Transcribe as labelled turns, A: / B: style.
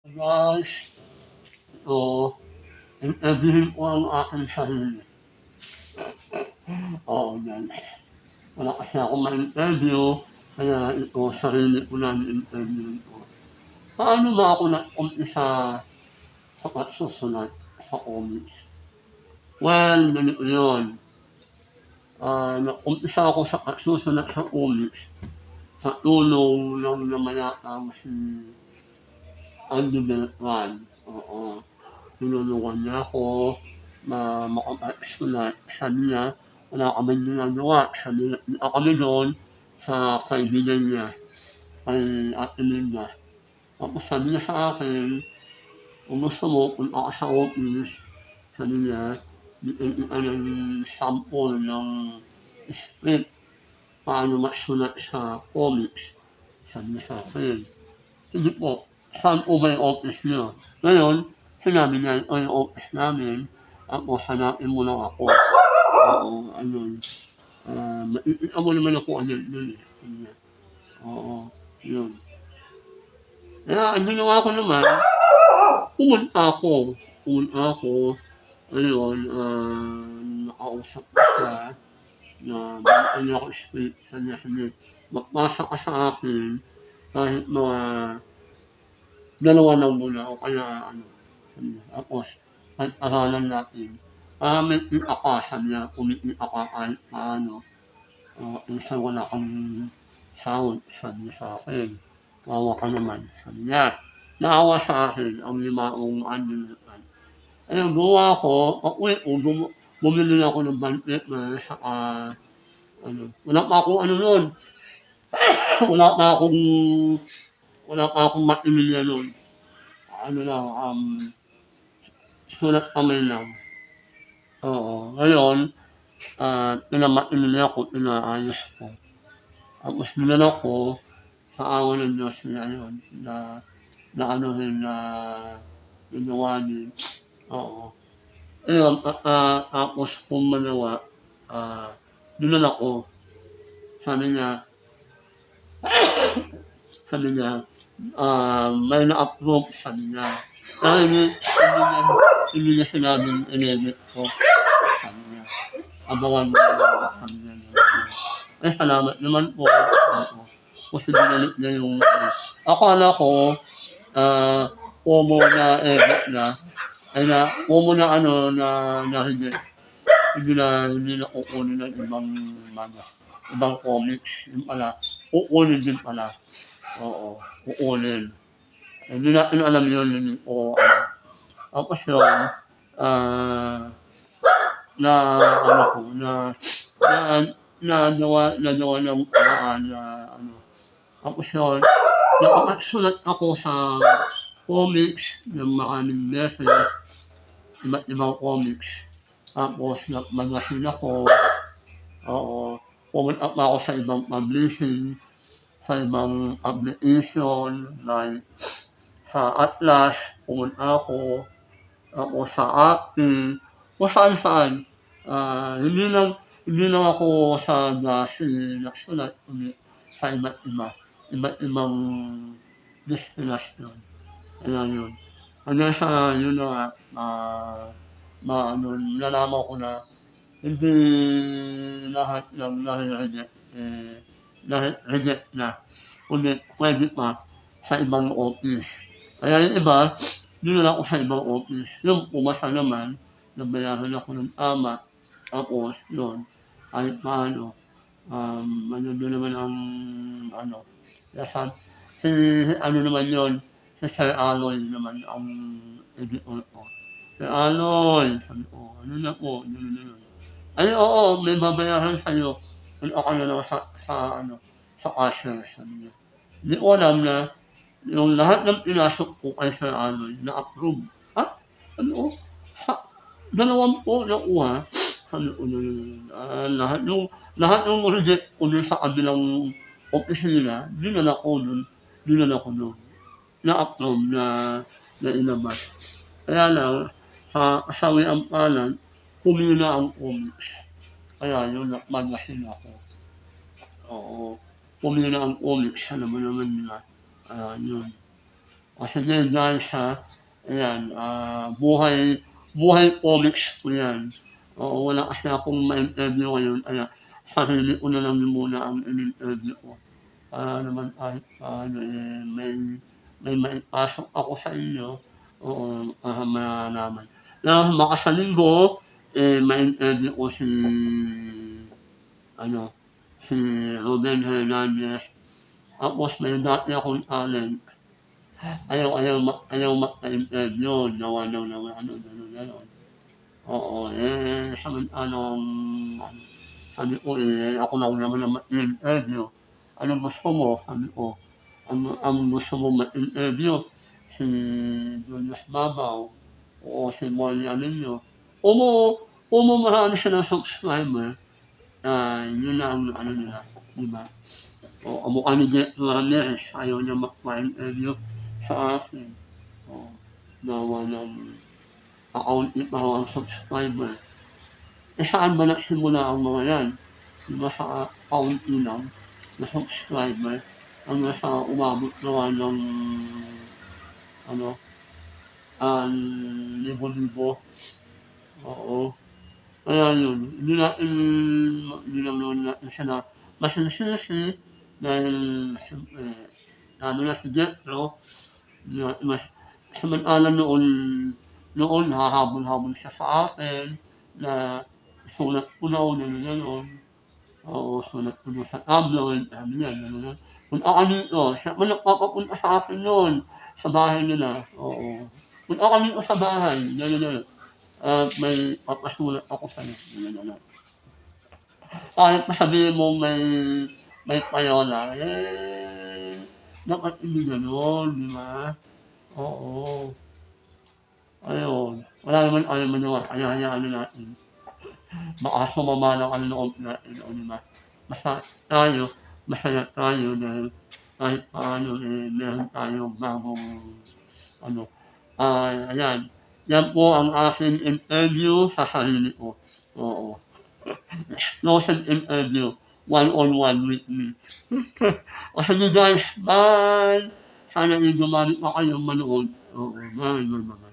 A: Guys, ito, interviewin ko ang aking sarili. Oo, yan. Wala kasi ako ma-interview, kaya ito, sarili ko na interview ko. Paano ba ako nag-umpisa sa pagsusulat sa comics? Well, ganito yun. Ah, nag-umpisa ako sa pagsusulat sa comics sa tulong ng namayatang si Andy Beltran. Oo. Tinulungan niya ako na makapagsulat. Sabi niya, wala kami ginagawa. Sabi niya kami doon sa kaibigan niya, kay Ate Linda. Tapos sabi niya sa akin, kung gusto mo, punta ka sa office. Sabi niya, bigyan kita ng sample ng script paano masulat sa comics. Sabi niya sa akin, sige po, saan po ba yung office niyo? Ngayon, sinabi niya, ito yung office namin, ako, hanapin mo lang ako. Oo, ayun. Ah, makikita mo naman ako ano yun eh. Sabi niya. Oo, yun. Kaya, ang ginawa ko naman, pumunta ako. Pumunta ako. Ayun, ah, nakausap ko siya na ano ako script. Sabi niya, magpasa ka sa akin kahit mga dalawa lang muna o kaya ano. Tapos, kahit aralan natin. Para may kita ka, sabi niya, kumikita ka kahit paano. Uh, minsan wala kang sound, sabi sa akin. Kawa ka naman, sabi niya. Naawa sa akin ang limaong anilitan. Ayun, gawa ko, ako eh, bum bumili na ako ng bandit na saka, ano, wala pa akong ano nun. wala pa akong, wala pa akong matimilya nun. Ano lang, um, sulat kamay lang. Oo, ngayon, ah, pinamatimilya ko, pinaayos ko. Tapos dinala ko sa awa ng Diyos niya yun, na, na ano rin, na ginawa din. Oo. Ayun, at ah, tapos kung manawa, ah, dinala ko. Sabi niya, sabi niya, ah, may na-approve, sabi niya. Dahil hindi, hindi niya, hindi niya sinabing in-edit ko. Sabi niya, abangan mo na sabi niya. Eh, salamat naman po. Kasi binalik niya yung, ano. akala ko, ah, promo na edit na, ay na, promo na ano, na, na hindi, hindi na, hindi na kukunin ng ibang, ano, ibang comics. Yung pala, kukunin din pala. Oo, kukunin. Eh, Hindi natin alam yun, ko alam. Tapos yun, ah, na, ano ko, na, na, na, nawa, na, nawa ng paraan na, ano, tapos yun, nakapagsulat ako sa comics ng maraming beses, iba't ibang comics. Tapos, nagmagasin ako, oo, pumunta pa ako sa ibang publishing, sa ibang publication, like, sa Atlas, pumunta ako, tapos sa Acme, kung saan saan. Ah, hindi lang, hindi lang ako sa Dasi nagsulat, kundi sa iba't iba. Iba't ibang destinasyon. Kaya yun. Hanggang sa yun na nga, ah, ma, ano, nalaman ko na hindi lahat ng nare-reject, eh, nare-reject na. Kundi pwede pa sa ibang office. Kaya yung iba, dinala ko sa ibang office. Yung pumasa naman, nabayaran ako ng tama. Tapos, yun, kahit paano, um, ano doon naman ang, ano, nasa, si, ano naman yun, si Sir Aloy naman ang editor ko. Sir Aloy, sabi ko, ano na po, yun, yun, yun. Ay, oo, may babayaran sa'yo. Ako na lang sa, sa, ano, sa sabi niya. Hindi ko alam na, yung lahat ng pinasok ko kay Sir Aloy, na-approve. Ha? Ano? Ha? Dalawang po nakuha. Yun, yun. Ah, lahat yung, lahat yung reject ko dun sa kabilang office nila, dinala ko dun, dinala ko dun. Na-approve na, na inabas. Kaya lang, sa kasawi ang palan, kumina ang comics. Kaya yun, nagmagasin ako. Oo. Kumina ang comics, alam mo naman nila. Kaya yun. O sige guys ha, ayan, ah, buhay, buhay comics ko yan. Oo, wala kasi akong ma-interview ngayon, kaya sarili ko na lang muna ang in-interview ko. Para naman kahit paano eh, may, may maipasok ako sa inyo, oo, para malalaman. Na makasalinggo, eh, ma-interview ko si, ano, si Ruben Hernandez. Tapos may dati akong talent. Ayaw, ayaw, ayaw maka-interview. Nawa, nawa, nawa, ano, gano'n, gano'n. Oo, eh, samantalang, ano, sabi ko, eh, ako lang naman ang ma-interview. Ano gusto mo? Sabi ko, ang, ang gusto mo ma-interview, si Julius Babaw, o si Molly Anillo. Umo, umo marami siya ng subscriber. Ah, yun na ang ano nila, di ba? O, amo kami Jet Ramirez, ayaw niya magpa-interview sa akin. O, nawa ng account ni ang subscriber. Eh, saan ba nagsimula ang mga yan? Di ba sa account lang na subscriber ang nasa umabot nawa ng ano, ang libo-libo. Oo. Kaya yun, hindi natin, hindi naman natin siya na masinsisi dahil siyempre, lalo na si Jetro, na, mas, samantala noon, noon hahabol-habol siya sa akin na sulat ko na o gano'n gano'n. Oo, sulat ko na sa tabloid, sabi niya, gano'n gano'n. Punta ka dito, siya pa nagpapapunta sa akin noon, sa bahay nila. Oo. Punta ka dito sa bahay, gano'n gano'n. At may papasulat ako sa'yo, gano'n gano'n. Kahit pa sabihin mo may may payola, eh, dapat hindi gano'n, di ba? Oo. Ayun. Wala naman ayaw maniwala, kaya hayaan na natin. Baka sumama lang ang loob natin, o di ba? Basta tayo, masaya tayo dahil kahit paano, eh, meron tayong bagong, ano, ah, ayan. Yan po ang aking interview sa sarili ko. Oo. Exclusive interview. One-on-one with me. o sige guys, bye! Sana yung gumamit pa kayong manood. Oo, bye, bye, bye.